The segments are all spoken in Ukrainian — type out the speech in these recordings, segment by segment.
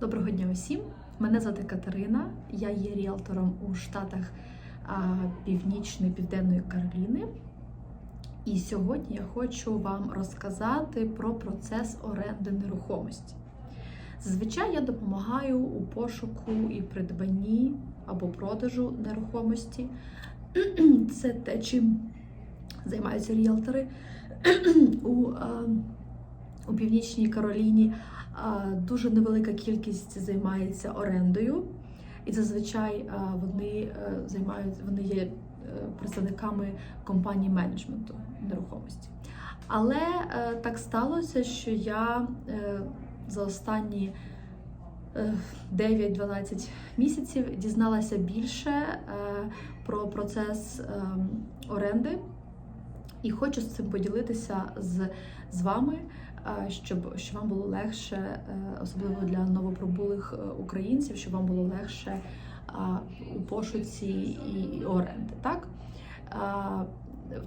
Доброго дня усім! Мене звати Катерина. Я є ріелтором у Штатах Північної Південної Кароліни. І сьогодні я хочу вам розказати про процес оренди нерухомості. Зазвичай я допомагаю у пошуку і придбанні або продажу нерухомості. Це те, чим займаються ріелтори у, у Північній Кароліні. Дуже невелика кількість займається орендою, і зазвичай вони е, займають, вони є е, представниками компанії менеджменту нерухомості. Але е, так сталося, що я за останні е, 9-12 місяців дізналася більше про процес е, оренди. І хочу з цим поділитися з, з вами, щоб, щоб вам було легше, е, особливо для новоприбулих е, українців, щоб вам було легше у пошуці і, оренди. Так?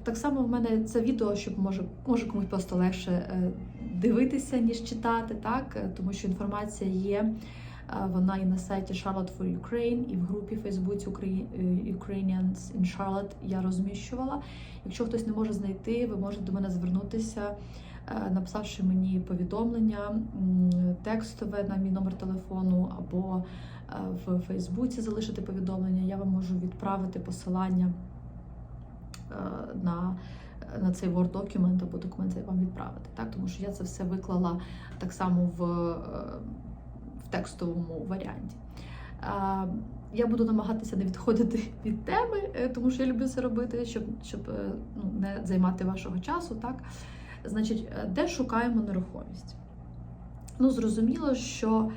Так само в мене це відео, щоб може, може комусь просто легше е, дивитися, ніж читати, так? Тому що інформація є. Вона і на сайті Charlotte for Ukraine, і в групі Фейсбуці Ukrainians in Charlotte я розміщувала. Якщо хтось не може знайти, ви можете до мене звернутися, написавши мені повідомлення текстове на мій номер телефону або е, в Фейсбуці залишити повідомлення. Я вам можу відправити посилання е, на. На цей Word документ або документ цей вам відправити, так тому що я це все виклала так само в, е, в текстовому варіанті. Е, Я буду намагатися не відходити від теми, е, тому що я люблю це робити, щоб, щоб е, ну, не займати вашого часу. Так? Значить, е, де шукаємо нерухомість? Ну, зрозуміло, що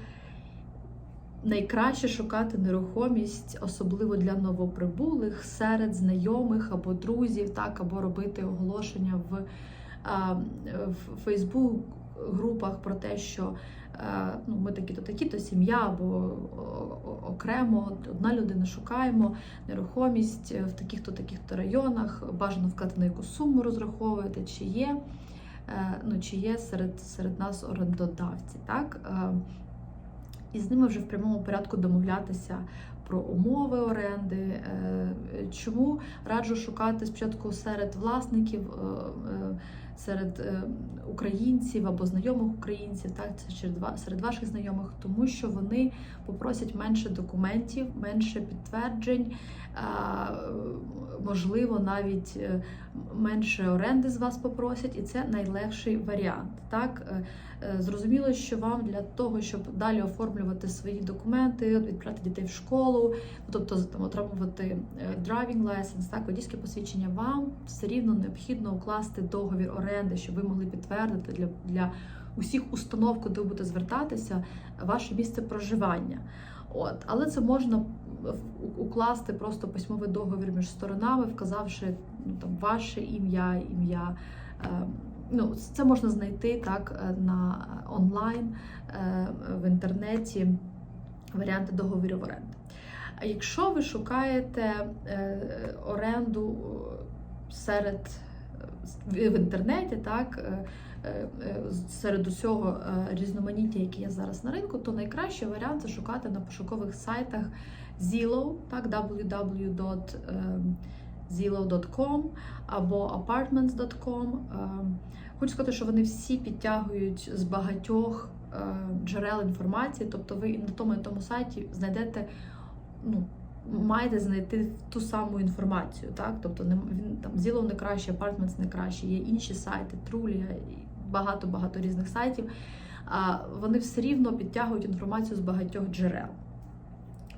найкраще шукати нерухомість, особливо для новоприбулих, серед знайомих або друзів, так, або робити оголошення в, в Фейсбук групах про те, що е, ну, ми такі-то такі-то сім'я або окремо одна людина шукаємо нерухомість в таких-то таких-то районах, бажано на яку суму розраховуєте, чи є, ну, чи є серед, серед нас орендодавці. Так? Е, І з ними вже в прямому порядку домовлятися про умови оренди. Е, Чому раджу шукати спочатку серед власників, е, е, серед е, українців або знайомих українців, так це серед ваших знайомих, тому що вони попросять менше документів, менше підтверджень, можливо, навіть е, менше оренди з вас попросять, і це найлегший варіант. Так Е, зрозуміло, що вам для того, щоб далі оформлювати свої документи, відправити дітей в школу, тобто там отримувати driving license, так водійське посвідчення, вам все рівно необхідно укласти договір оренди, щоб ви могли підтвердити для, для усіх установ, куди ви будете звертатися, ваше місце проживання. От, але це можна укласти просто письмовий договір між сторонами, вказавши ну, там ваше ім'я, ім'я. е, Ну, це можна знайти так е, на онлайн е, в інтернеті варіанти договорів оренди. А якщо ви шукаєте е, оренду е, серед е, в інтернеті, так е, е, е, серед усього різноманіття, яке є зараз на ринку, то найкращий варіант це шукати на пошукових сайтах Zillow, так, www.zillow.com або apartments.com. Хочу сказати, що вони всі підтягують з багатьох джерел інформації, тобто ви на тому і тому сайті знайдете, ну, маєте знайти ту саму інформацію. Так? Тобто не, він там Zillow не краще, Apartments не краще, є інші сайти, і багато-багато різних сайтів. А вони все рівно підтягують інформацію з багатьох джерел.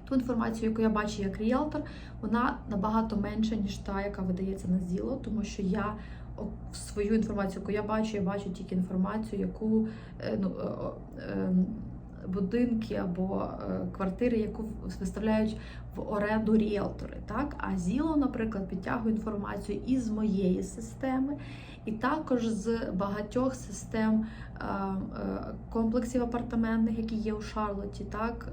Ту інформацію, яку я бачу як ріелтор, вона набагато менша, ніж та, яка видається на Zillow, тому що я свою інформацію, яку я бачу, я бачу тільки інформацію, яку е, ну, е, ем, будинки або е, квартири, яку виставляють в оренду ріелтори. Так? А Zillow, наприклад, підтягує інформацію із моєї системи, і також з багатьох систем е, е, комплексів апартаментних, які є у Шарлотті. Так?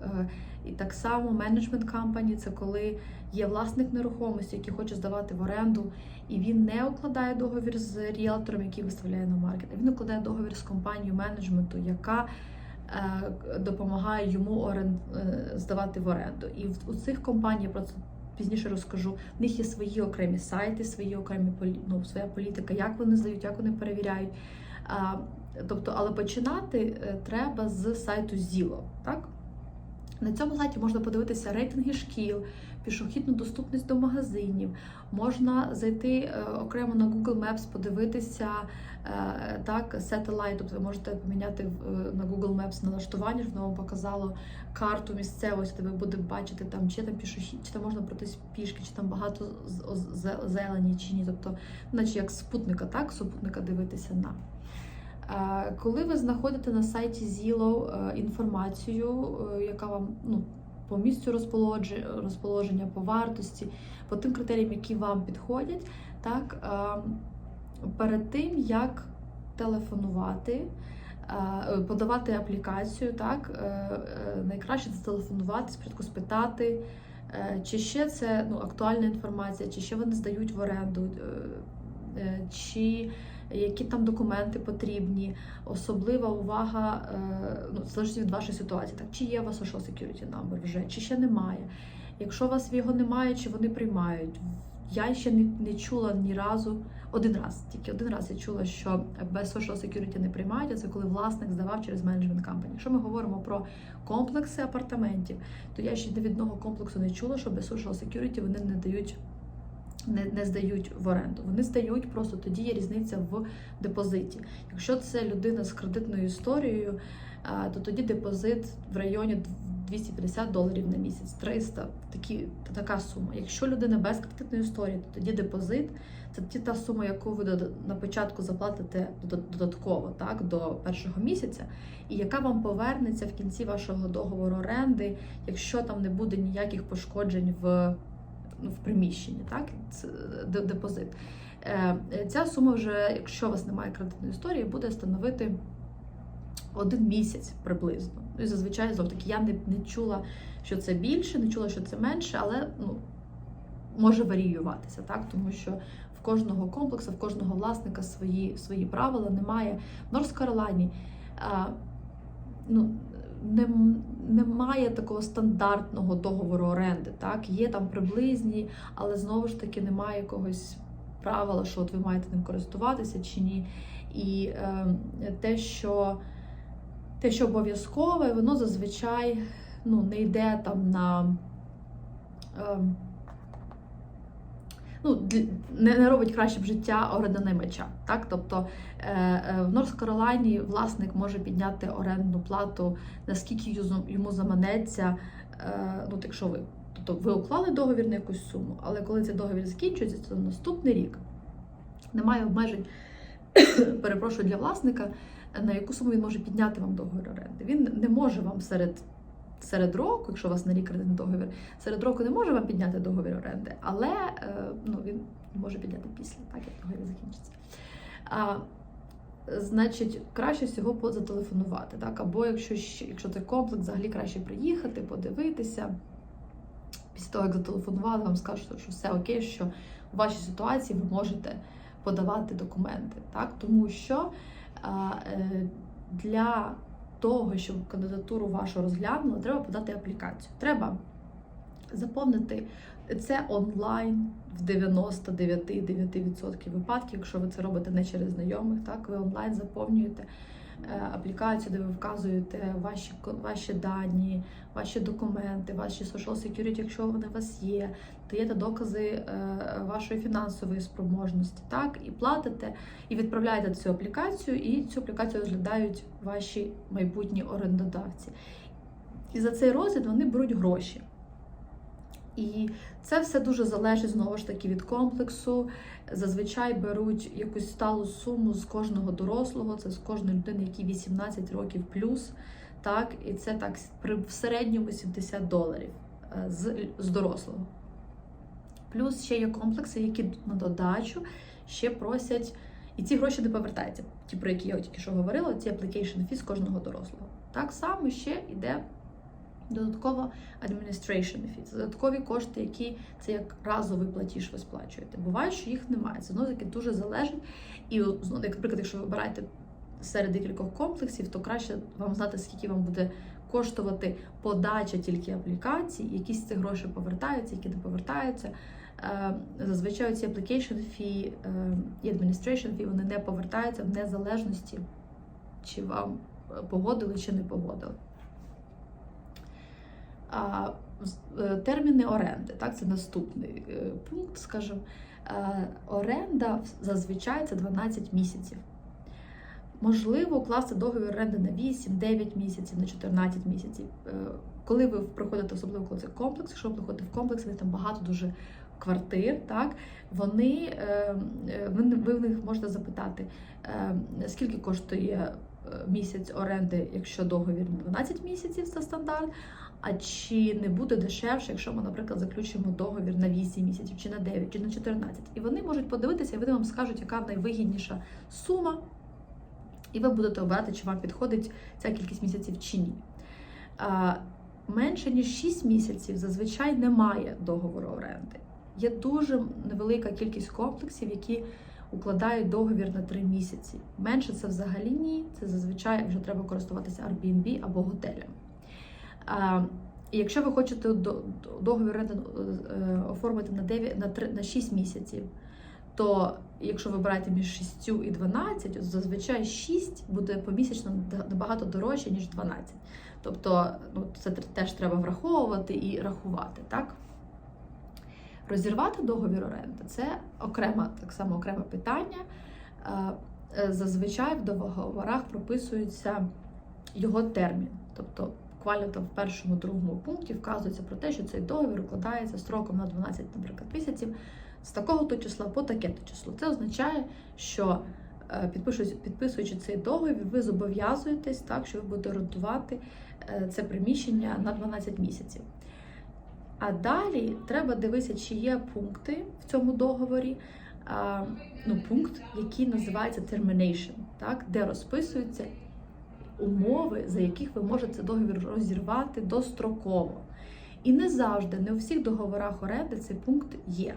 І так само менеджмент компанії це коли є власник нерухомості, який хоче здавати в оренду, і він не укладає договір з ріелтором, який виставляє на маркет, він укладає договір з компанією менеджменту, яка допомагає йому е, здавати в оренду. І в у цих компаній про це пізніше розкажу. В них є свої окремі сайти, свої окремі ну, своя політика, як вони здають, як вони перевіряють. Тобто, але починати е, треба з сайту Zillow, так? На цьому сайті можна подивитися рейтинги шкіл, пішохідну доступність до магазинів. Можна зайти е, окремо на Google Maps, подивитися е, так, satellite, тобто ви можете поміняти е, на Google Maps налаштування, воно вам показало карту місцевості, де ви будете бачити там, чи там пішохід, чи там можна пройтись пішки, чи там багато зелені, чи ні. Тобто, наче як спутника, так, супутника дивитися на. Коли ви знаходите на сайті Zillow інформацію, яка вам ну, по місцю розположення, по вартості, по тим критеріям, які вам підходять, так, е, перед тим як телефонувати, е, подавати аплікацію, так, е, е, найкраще зателефонувати, спочатку спитати, чи ще це ну, актуальна інформація, чи ще вони здають в оренду, чи які там документи потрібні, особлива увага, е, ну, залежить від вашої ситуації, так, чи є у вас social security number вже, чи ще немає. Якщо у вас його немає, чи вони приймають. Я ще не, не чула ні разу, один раз, тільки один раз я чула, що без social security не приймають, а це коли власник здавав через менеджмент компанії. Якщо ми говоримо про комплекси апартаментів, то я ще від одного комплексу не чула, що без social security вони не дають не, не здають в оренду. Вони здають просто тоді є різниця в депозиті. Якщо це людина з кредитною історією, то тоді депозит в районі 250 доларів на місяць, 300, такі, така сума. Якщо людина без кредитної історії, то тоді депозит це та сума, яку ви на початку заплатите дода- додатково так, до першого місяця, і яка вам повернеться в кінці вашого договору оренди, якщо там не буде ніяких пошкоджень в ну, в приміщенні, так? Це депозит. Е, Ця сума вже, якщо у вас немає кредитної історії, буде становити один місяць приблизно. Ну і зазвичай знов таки я не, не чула, що це більше, не чула, що це менше, але ну, може варіюватися, так? Тому що в кожного комплексу, в кожного власника свої, свої правила немає. В Норс Каролайні ну, не, немає такого стандартного договору оренди. Так? Є там приблизні, але знову ж таки немає якогось правила, що от ви маєте ним користуватися чи ні. І е, те, що те, що обов'язкове, воно зазвичай ну, не йде там на. Е, ну, не, не робить кращим життя орендонаймача. Так? Тобто е, е, в Норс Каролайні власник може підняти орендну плату, наскільки йому заманеться, е, ну, якщо ви. Тобто ви уклали договір на якусь суму, але коли цей договір закінчується, то наступний рік немає обмежень, перепрошую для власника, на яку суму він може підняти вам договір оренди. Він не може вам серед, серед року, якщо у вас на рік кредитний договір, серед року не може вам підняти договір оренди, але е, ну, він може підняти після, так як договір закінчиться. А, Значить, краще всього по- зателефонувати, так? Або якщо якщо це комплекс, взагалі краще приїхати, подивитися. Після того, як зателефонували, вам скажуть, що все окей, що у вашій ситуації ви можете подавати документи, так? Тому що а, е, для того, щоб кандидатуру вашу розглянули, треба подати аплікацію. Треба заповнити це онлайн в 99,9% випадків, якщо ви це робите не через знайомих, так ви онлайн заповнюєте аплікацію, де ви вказуєте ваші ваші дані, ваші документи, ваші social security, якщо вони у вас є, даєте докази е, вашої фінансової спроможності, так і платите, і відправляєте цю аплікацію, і цю аплікацію розглядають ваші майбутні орендодавці. І за цей розгляд вони беруть гроші. І це все дуже залежить знову ж таки від комплексу. Зазвичай беруть якусь сталу суму з кожного дорослого, це з кожної людини, які 18 років плюс. Так, і це так в середньому 70 доларів е, з, з дорослого. Плюс ще є комплекси, які на додачу ще просять, і ці гроші не повертаються. Ті, про які я тільки що говорила, ці application fees кожного дорослого. Так само ще йде додатково administration fees, додаткові кошти, які це як разовий платіж ви сплачуєте. Буває, що їх немає. Це знову таки дуже залежить. І знову, як, наприклад, якщо ви обираєте серед декількох комплексів, то краще вам знати, скільки вам буде коштувати подача тільки аплікацій, якісь з цих грошей повертаються, які не повертаються. Е, Зазвичай ці application fee е, і administration fee, вони не повертаються в незалежності, чи вам е, погодили, чи не погодили. А, е, Терміни оренди, так, це наступний е, пункт, скажімо. Е, Оренда зазвичай це 12 місяців. Можливо, укласти договір оренди на 8, 9 місяців, на 14 місяців. Коли ви приходите, особливо коли це комплекс, якщо ви приходите в комплекс, де там багато дуже квартир, так вони ви, в них можете запитати, скільки коштує місяць оренди, якщо договір на 12 місяців це стандарт. А чи не буде дешевше, якщо ми, наприклад, заключимо договір на 8 місяців, чи на 9, чи на 14? І вони можуть подивитися, і вони вам скажуть, яка найвигідніша сума, і ви будете обирати, чи вам підходить ця кількість місяців чи ні. Менше ніж 6 місяців зазвичай немає договору оренди. Є дуже невелика кількість комплексів, які укладають договір на 3 місяці. Менше це взагалі ні. Це зазвичай вже треба користуватися Airbnb або готелем. Якщо ви хочете до- до- договір е, оформити на 9, на 3, на 6 місяців, то якщо ви берете між 6 і 12, от зазвичай 6 буде помісячно набагато дорожче, ніж 12. Тобто ну, це теж треба враховувати і рахувати, так? Розірвати договір оренди це окрема, так само окреме питання. Е, Зазвичай в договорах прописується його термін. Тобто, буквально в першому другому пункті вказується про те, що цей договір укладається строком на 12, наприклад, місяців з такого то числа по таке то число. Це означає, що е, підписуючи цей договір, ви зобов'язуєтесь так, що ви будете орендувати е, це приміщення на 12 місяців. А далі треба дивитися, чи є пункти в цьому договорі. Ну, пункт, який називається termination, так, де розписуються умови, за яких ви можете договір розірвати достроково. І не завжди, не у всіх договорах оренди цей пункт є.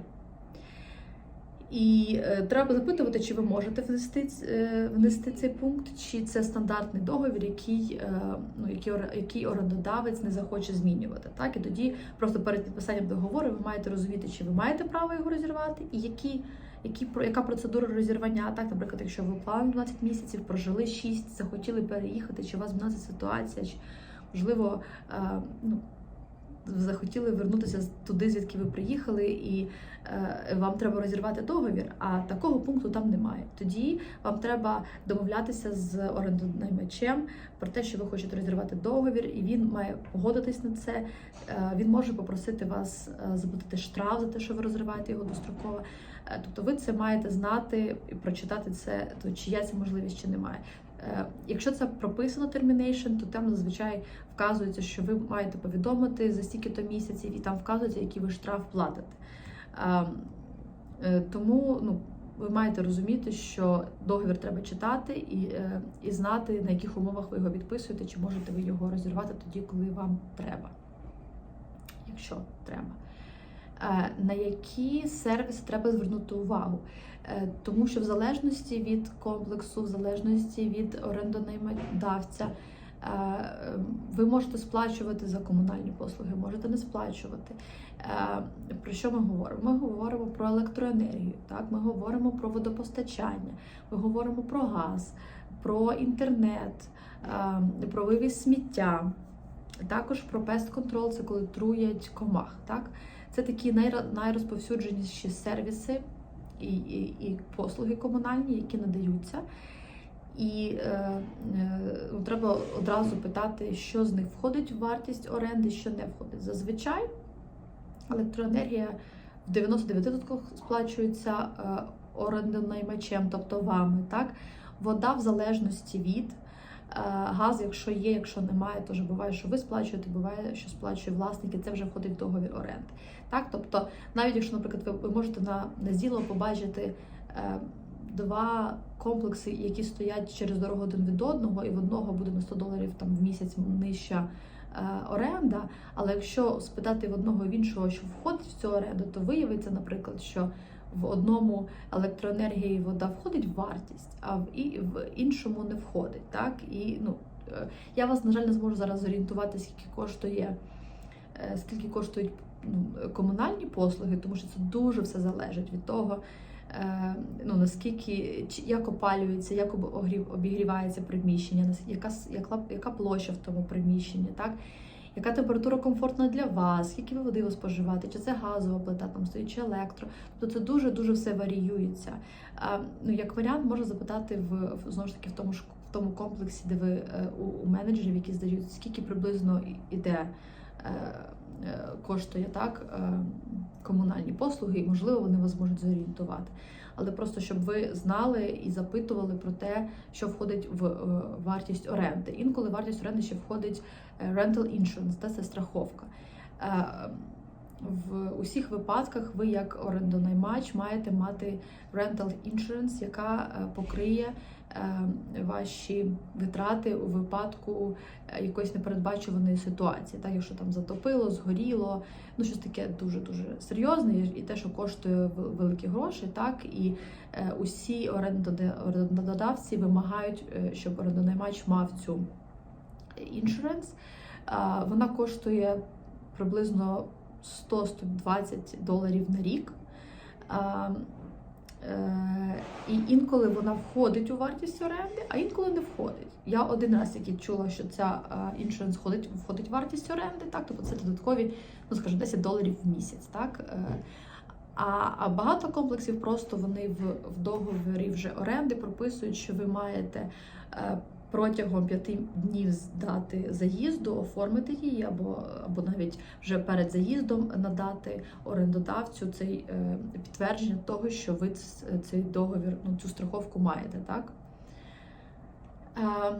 І е, треба запитувати, чи ви можете внести, е, внести цей пункт, чи це стандартний договір, який, е, ну, який, який орендодавець не захоче змінювати. Так? І тоді просто перед підписанням договору ви маєте розуміти, чи ви маєте право його розірвати, і які, які, яка процедура розірвання. Так, наприклад, якщо ви план 12 місяців, прожили 6, захотіли переїхати, чи у вас змінилася ситуація, чи можливо. е, ну, Захотіли вернутися туди, звідки ви приїхали, і е, вам треба розірвати договір, а такого пункту там немає. Тоді вам треба домовлятися з орендонаймачем про те, що ви хочете розірвати договір, і він має погодитись на це. Е, він може попросити вас е, заплатити штраф за те, що ви розриваєте його достроково. Е, тобто ви це маєте знати і прочитати це, то чи є ця можливість, чи немає. Е, Якщо це прописано termination, то там зазвичай вказується, що ви маєте повідомити за стільки-то місяців, і там вказується, який ви штраф платите. Е, е, Тому ну, ви маєте розуміти, що договір треба читати і, і знати, на яких умовах ви його підписуєте, чи можете ви його розірвати тоді, коли вам треба. Якщо треба. Е, На які сервіси треба звернути увагу? Е, Тому що в залежності від комплексу, в залежності від орендонаймодавця, е, ви можете сплачувати за комунальні послуги, можете не сплачувати. Про що ми говоримо? Ми говоримо про електроенергію, так? ми говоримо про водопостачання, ми говоримо про газ, про інтернет, про вивіз сміття, також про pest control, це коли труять комах. Так? Це такі найро- найрозповсюдженіші сервіси і, і, і послуги комунальні, які надаються. І е, е, ну, треба одразу питати, що з них входить в вартість оренди, що не входить. Зазвичай електроенергія в 99% сплачується е, орендонаймачем, тобто вами. Так? Вода в залежності від. Е, Газ, якщо є, якщо немає, теж буває, що ви сплачуєте, буває, що сплачує власник, і це вже входить в договір оренди. Так, тобто, навіть якщо, наприклад, ви, можете на, на зіло побачити е, два комплекси, які стоять через дорогу один від одного, і в одного буде на 100 доларів там в місяць нижча е, оренда. Але якщо спитати в одного в іншого, що входить в цю оренду, то виявиться, наприклад, що в одному електроенергія і вода входить в вартість, а в і в іншому не входить. Так і ну е, я вас на жаль не зможу зараз зорієнтувати, скільки коштує, е, скільки коштують ну, комунальні послуги, тому що це дуже все залежить від того. е, Ну, наскільки як опалюється, як об- обігрівається приміщення, яка, яка, яка площа в тому приміщенні, так? Яка температура комфортна для вас, скільки ви води ви споживаєте, чи це газова плита, там стоїть, чи електро. Тобто це дуже-дуже все варіюється. А, ну, як варіант, можна запитати в, знову ж таки в тому ж в тому комплексі, де ви е, у, у менеджерів, які здають, скільки приблизно іде. е, е, Коштує так комунальні послуги, і можливо вони вас можуть зорієнтувати. Але просто щоб ви знали і запитували про те, що входить в е, вартість оренди. Інколи вартість оренди ще входить е, rental insurance, та це страховка. В усіх випадках ви, як орендонаймач, маєте мати rental insurance, яка е, покриє е, ваші витрати у випадку е, якоїсь непередбачуваної ситуації, так якщо там затопило, згоріло, ну щось таке дуже дуже серйозне, і те, що коштує великі гроші, так і усі орендода- орендодавці вимагають, щоб орендонаймач мав цю іншуренс. Вона коштує приблизно 100-120 доларів на рік. Е, І інколи вона входить у вартість оренди, а інколи не входить. Я один раз тільки чула, що ця іншуренс входить, входить в вартість оренди, так, тобто це додаткові, ну скажімо, 10 доларів в місяць. Так? Е, А, а багато комплексів просто вони в, в договорі вже оренди прописують, що ви маєте е, протягом п'яти днів з дати заїзду оформити її, або, або навіть вже перед заїздом надати орендодавцю цей е, підтвердження того, що ви цей договір, ну цю страховку маєте, так? Е,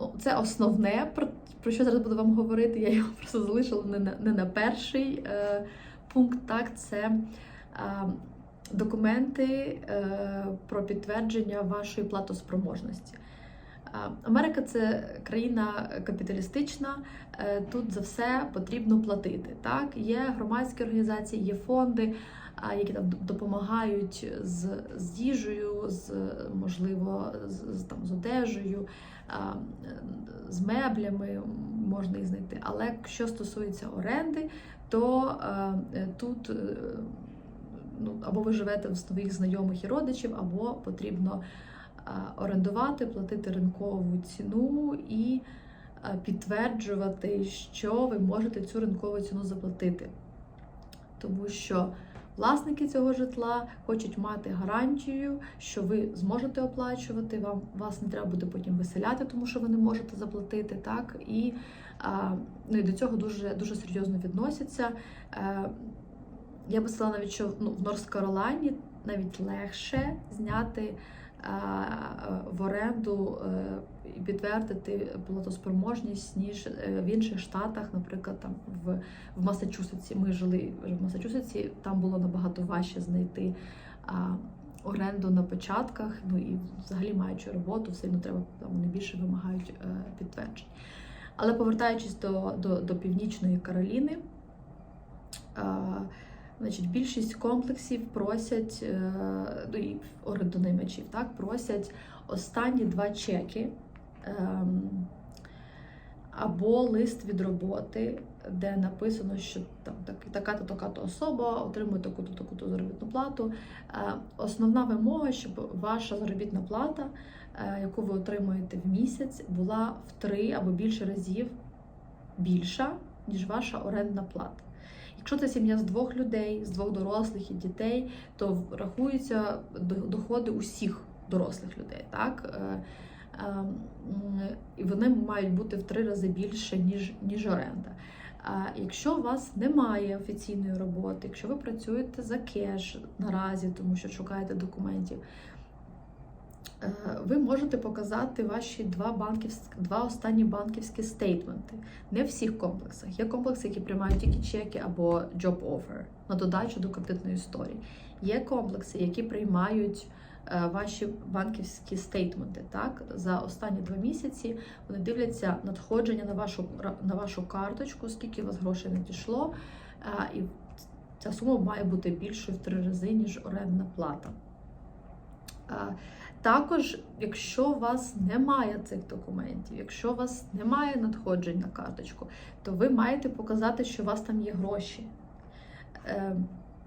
ну, Це основне, про, про що зараз буду вам говорити. Я його просто залишила не на, не на перший е, пункт. Так, це е, документи е, про підтвердження вашої платоспроможності. Америка це країна капіталістична. е, Тут за все потрібно платити. Так, є громадські організації, є фонди, які там допомагають з, з їжею, з можливо, з, там, з одежею, з меблями можна їх знайти. Але що стосується оренди, то е, тут е, ну, або ви живете в своїх знайомих і родичів, або потрібно орендувати, платити ринкову ціну і підтверджувати, що ви можете цю ринкову ціну заплатити. Тому що власники цього житла хочуть мати гарантію, що ви зможете оплачувати, вам вас не треба буде потім виселяти, тому що ви не можете заплатити. Так і, ну, і до цього дуже дуже серйозно відносяться. Е, я би сказала навіть, що ну, в Норс Каролайні навіть легше зняти в оренду е, підтвердити платоспроможність, ніж е, в інших штатах, наприклад, там в, в Масачусетсі. Ми жили в Масачусетсі, там було набагато важче знайти а, оренду на початках. Ну і взагалі маючи роботу, все одно треба там вони більше вимагають е, підтверджень. Але повертаючись до, до, до Північної Кароліни. е, Значить, більшість комплексів просять е, ну, і орендонаймачів, так просять останні два чеки ем, або лист від роботи, де написано, що там так, така-то така-то особа отримує таку-то таку-то заробітну плату. Е, Основна вимога, щоб ваша заробітна плата, е, яку ви отримуєте в місяць, була в три або більше разів більша, ніж ваша орендна плата. Якщо це сім'я з двох людей, з двох дорослих і дітей, то рахуються доходи усіх дорослих людей. Так? Е, е, І вони мають бути в три рази більше, ніж, ніж оренда. А якщо у вас немає офіційної роботи, якщо ви працюєте за кеш наразі, тому що шукаєте документів, ви можете показати ваші два банківські, два останні банківські стейтменти. Не в всіх комплексах. Є комплекси, які приймають тільки чеки або job offer на додачу до кредитної історії. Є комплекси, які приймають е, ваші банківські стейтменти. Так, за останні два місяці вони дивляться надходження на вашу на вашу карточку, скільки у вас грошей надійшло, е, і ця сума має бути більшою в три рази, ніж орендна плата. Також, якщо у вас немає цих документів, якщо у вас немає надходжень на карточку, то ви маєте показати, що у вас там є гроші. Е,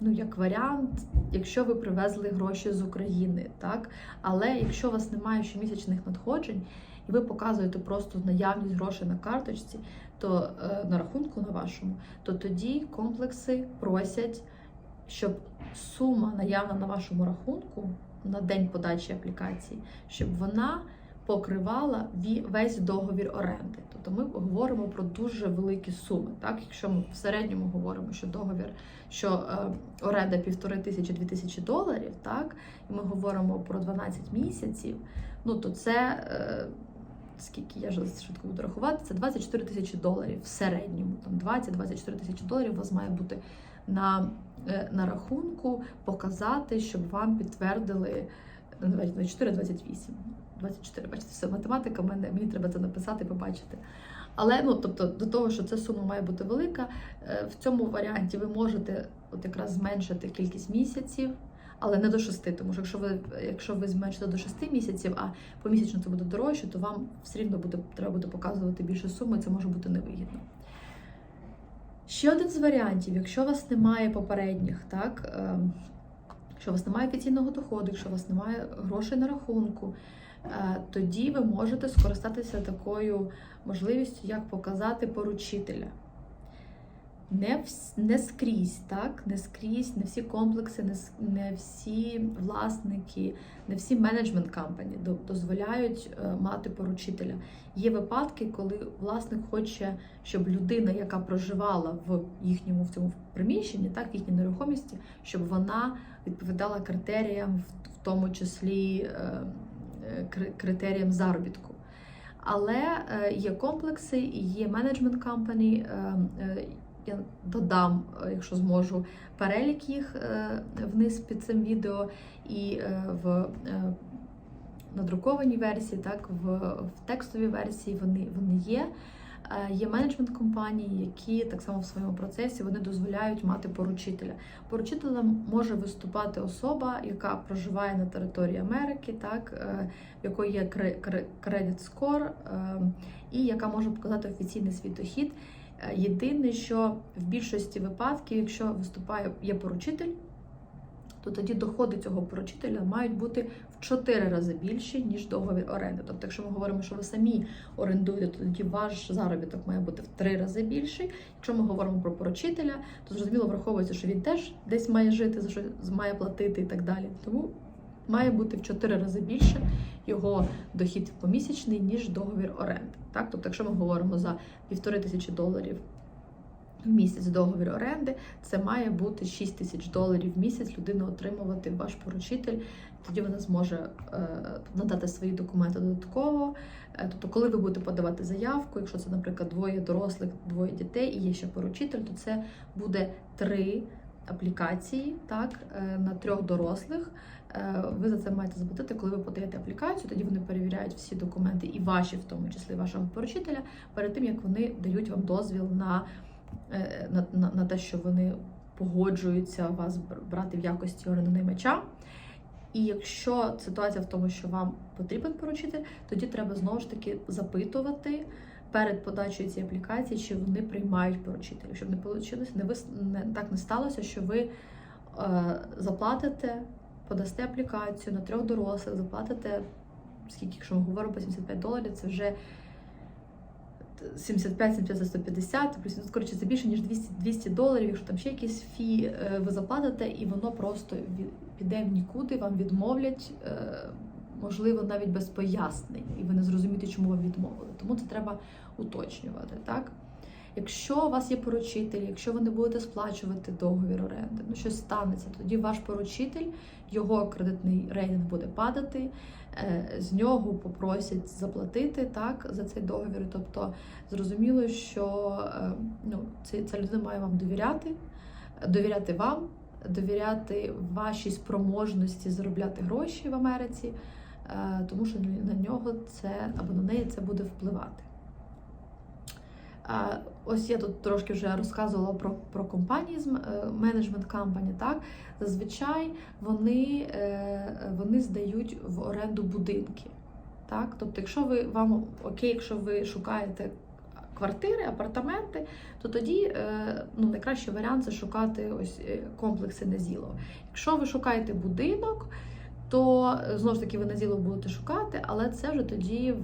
Ну, як варіант, якщо ви привезли гроші з України, так? Але якщо у вас немає щомісячних надходжень, і ви показуєте просто наявність грошей на карточці, то е, на рахунку на вашому, то тоді комплекси просять, щоб сума наявна на вашому рахунку на день подачі аплікації, щоб вона покривала весь договір оренди. Тобто ми говоримо про дуже великі суми. Так, якщо ми в середньому говоримо, що договір, що е, оренда півтори тисячі дві тисячі доларів, так, і ми говоримо про 12 місяців, ну то це. Е, Скільки я ж швидко буду рахувати, це 24 тисячі доларів в середньому. Там 20-24 тисячі доларів у вас має бути на, е, на рахунку, показати, щоб вам підтвердили ну, 24, 28. 24, бачите, все математика, мене, мені треба це написати, побачити. Але ну, тобто, до того, що ця сума має бути велика, е, в цьому варіанті ви можете от якраз зменшити кількість місяців, але не до 6, тому що якщо ви, якщо ви зменшите до 6 місяців, а помісячно це буде дорожче, то вам все рівно буде, треба буде показувати більше суми, це може бути невигідно. Ще один з варіантів, якщо у вас немає попередніх, так, ем, якщо у вас немає офіційного доходу, якщо у вас немає грошей на рахунку, е, тоді ви можете скористатися такою можливістю, як показати поручителя. Не, вс- не скрізь, так, не скрізь, не всі комплекси, не, не всі власники, не всі менеджмент компані до- дозволяють е, мати поручителя. Є випадки, коли власник хоче, щоб людина, яка проживала в їхньому в цьому приміщенні, так, в їхній нерухомості, щоб вона відповідала критеріям, в, тому числі е, е, кри- критеріям заробітку. Але є комплекси і є менеджмент компані. Я додам, е, якщо зможу, перелік їх е, вниз під цим відео і е, в надрукованій версії, так, в, в текстовій версії вони, вони є. Є менеджмент компанії, які так само в своєму процесі вони дозволяють мати поручителя. Поручителем може виступати особа, яка проживає на території Америки, так в якої є кредит скор, і яка може показати офіційний. Е, Єдине, що в більшості випадків, якщо виступає є поручитель, то тоді доходи цього поручителя мають бути в 4 рази більші, ніж договір оренди. Тобто, якщо ми говоримо, що ви самі орендуєте, то тоді ваш заробіток має бути в 3 рази більший. Якщо ми говоримо про поручителя, то зрозуміло враховується, що він теж десь має жити, за що має платити і так далі. Тому має бути в 4 рази більше його дохід помісячний, ніж договір оренди. Так? Тобто, якщо ми говоримо за півтори тисячі доларів в місяць договір оренди, це має бути 6 тисяч доларів в місяць людина отримувати ваш поручитель. Тоді вона зможе е, надати свої документи додатково. Е, Тобто, коли ви будете подавати заявку, якщо це, наприклад, двоє дорослих, двоє дітей і є ще поручитель, то це буде три аплікації так, е, на трьох дорослих. Е, Ви за це маєте заплатити, коли ви подаєте аплікацію, тоді вони перевіряють всі документи, і ваші, в тому числі вашого поручителя, перед тим як вони дають вам дозвіл на, е, на, на, на те, що вони погоджуються вас брати в якості орендонаймача. І якщо ситуація в тому, що вам потрібен поручитель, тоді треба знову ж таки запитувати перед подачею цієї аплікації, чи вони приймають поручителя, щоб не вийшло, не, не так не сталося, що ви е, заплатите, подасте аплікацію на трьох дорослих, заплатите скільки, якщо ми говоримо по 75 доларів, це вже 75, 70, 150, плюс ну, коротше, це більше ніж 200, 200 доларів. Якщо там ще якісь фі е, ви заплатите, і воно просто піде в нікуди, вам відмовлять, е, можливо, навіть без пояснень, і ви не зрозумієте, чому вам відмовили. Тому це треба уточнювати. Так? Якщо у вас є поручитель, якщо ви не будете сплачувати договір оренди, ну щось станеться, тоді ваш поручитель, його кредитний рейтинг буде падати, е, з нього попросять заплатити так за цей договір. Тобто зрозуміло, що е, ну, ця людина має вам довіряти, довіряти вам, довіряти вашій спроможності заробляти гроші в Америці, е, тому що на нього це або на неї це буде впливати. Ось я тут трошки вже розказувала про, про компанії з менеджмент компані. Так зазвичай вони, е, вони здають в оренду будинки. Так, тобто, якщо ви вам окей, якщо ви шукаєте квартири, апартаменти, то тоді е, ну, найкращий варіант це шукати ось е, комплекси Назілова. Якщо ви шукаєте будинок, то е, знову ж таки ви Назілов будете шукати, але це вже тоді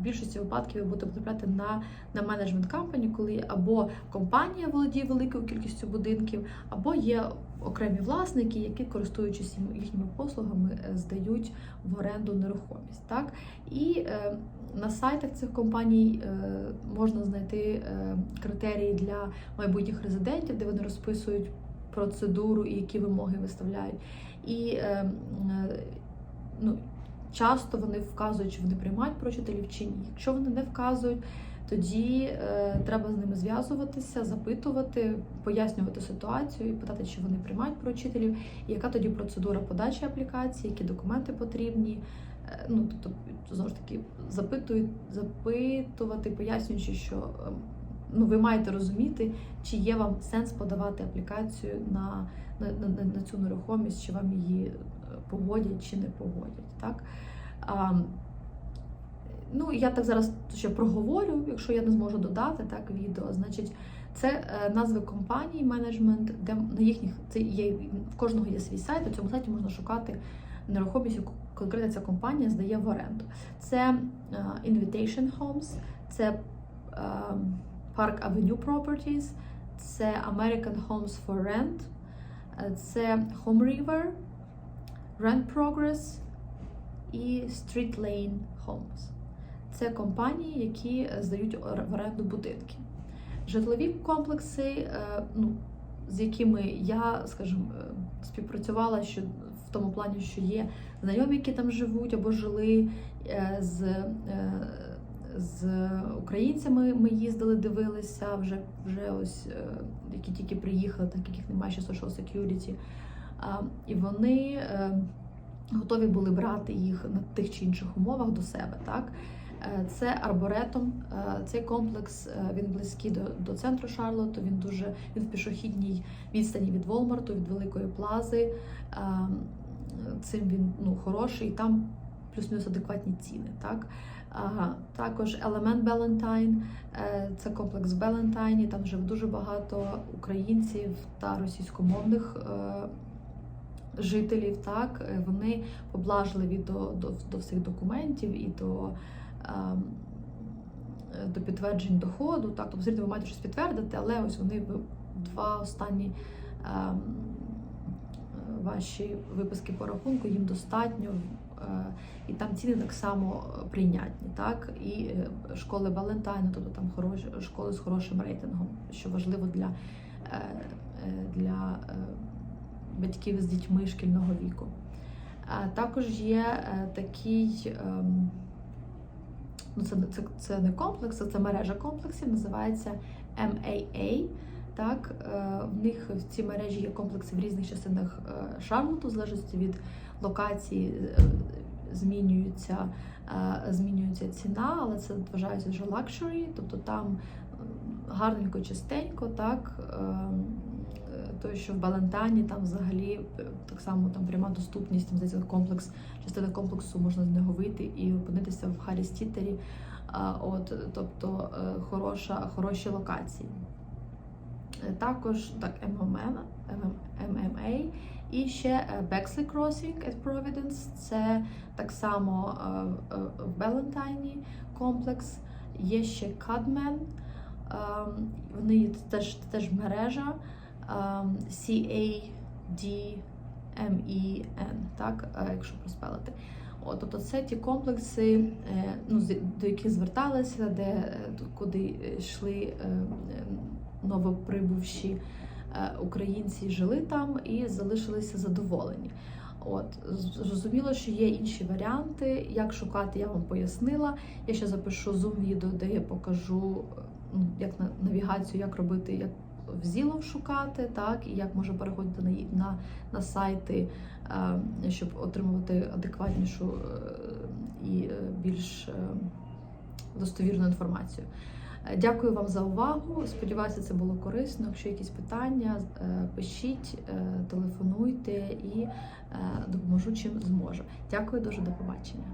більшості випадків ви будете потрапляти на, на менеджмент компані, коли або компанія володіє великою кількістю будинків, або є окремі власники, які, користуючись їхніми послугами, е, здають в оренду нерухомість. Так? І е, на сайтах цих компаній е, можна знайти е, критерії для майбутніх резидентів, де вони розписують процедуру і які вимоги виставляють. І е, е, ну, часто вони вказують, чи вони приймають прочителів чи ні. Якщо вони не вказують, тоді е, треба з ними зв'язуватися, запитувати, пояснювати ситуацію і питати, чи вони приймають прочителів, і яка тоді процедура подачі аплікації, які документи потрібні. Е, Ну, тобто, знову ж таки, запитують, запитувати, пояснюючи, що ем, ну, ви маєте розуміти, чи є вам сенс подавати аплікацію на, на, на, на цю нерухомість, чи вам її погодять чи не погодять. Так? А, ну, я так зараз ще проговорю, якщо я не зможу додати так відео. Значить, це е, назви компаній, менеджмент, де на їхніх це є в кожного є свій сайт. На цьому сайті можна шукати нерухомість, яку конкретно ця компанія здає в оренду. Це е, Invitation Homes, це е, Park Avenue Properties, це American Homes for Rent, це Home River, Rent Progress і Street Lane Homes. Це компанії, які е, здають в оренду будинки. Житлові комплекси, е, ну, з якими я, скажімо, е, співпрацювала, що в тому плані, що є знайомі, які там живуть або жили з, з українцями. Ми їздили, дивилися вже, вже ось які тільки приїхали, так як їх немає ще social security. І вони е, готові були брати їх на тих чи інших умовах до себе. Так? Е, Це арборетом. Е, Цей комплекс він близький до, до центру Шарлотту. Він дуже він в пішохідній відстані від Волмарту, від Великої Плази. Цим він ну, хороший, там плюс-мінус адекватні ціни. Так? Також елемент Белентайн, це комплекс в Белентайні. Там вже дуже багато українців та російськомовних жителів. Так? Е, Вони поблажливі до, до, до всіх документів і до. ем, До підтверджень доходу, так, тобто звідти ви маєте щось підтвердити, але ось вони два останні ем, ваші виписки по рахунку, їм достатньо, е, і там ціни так само е, прийнятні. Так? І школи Балентайну, тобто там хороші школи з хорошим рейтингом, що важливо для, для батьків з дітьми шкільного віку. Також є е, такий. ем, Ну, це, це, це не комплекс, це мережа комплексів, називається MAA. Так, е, в них в цій мережі є комплекси в різних частинах е, Шарлоту, в залежності від локації змінюється, змінюється ціна, але це вважається вже лакшері, тобто там е, гарненько, чистенько, так. Той, що в Балантані, там взагалі е, так само там пряма доступність, там здається, комплекс, частина комплексу можна з нього вийти і опинитися в Харрі Стітері. От, тобто е, хороша, хороші локації. Е, Також так, MMA і ще Bexley Crossing at Providence. Це так само в Белентайні комплекс. Є ще Cadman, ем, вони теж, теж мережа C-A-D-M-E-N, так, е, якщо проспелити. От, тобто це ті комплекси, е, ну, до яких зверталися, де е, куди йшли новоприбувші українці, жили там і залишилися задоволені. От зрозуміло, що є інші варіанти. Як шукати, я вам пояснила. Я ще запишу зум відео, де я покажу ну, як на навігацію, як робити, як взілом шукати, так і як можна переходити на, на, на сайти, е, щоб отримувати адекватнішу е, і е, більш е, достовірну інформацію. Дякую вам за увагу. Сподіваюся, це було корисно. Якщо якісь питання, пишіть, телефонуйте і допоможу чим зможу. Дякую дуже, до побачення.